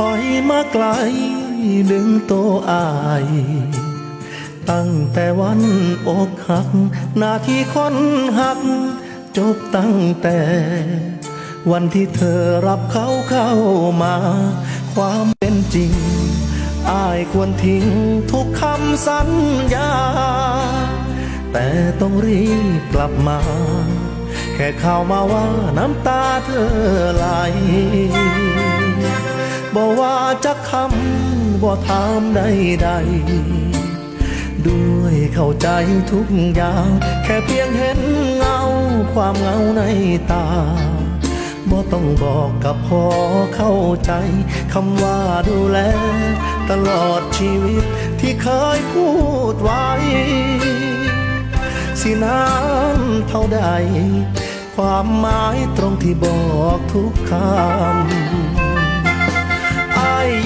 ลอยมาไกล ดึงโตอาย ตั้งแต่วันอกหักหน้าที่คนหัก จบตั้งแต่ วันที่เธอรับเขาเข้ามา ความเป็นจริง อายควรทิ้งทุกคำสัญญา แต่ต้องรีบกลับมา แค่ข่าวมาว่าน้ำตาเธอไหล บอกว่าจะคำบ่ถามใดๆด้วยเข้าใจทุกอย่าง แค่เพียงเห็นเงาความเงาในตาบ่ต้องบอกกับพอเข้าใจคำว่าดูแล ตลอดชีวิตที่เคยพูดไว้ สินานเท่าใด ความหมายตรงที่บอกทุกคำ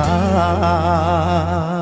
ตาม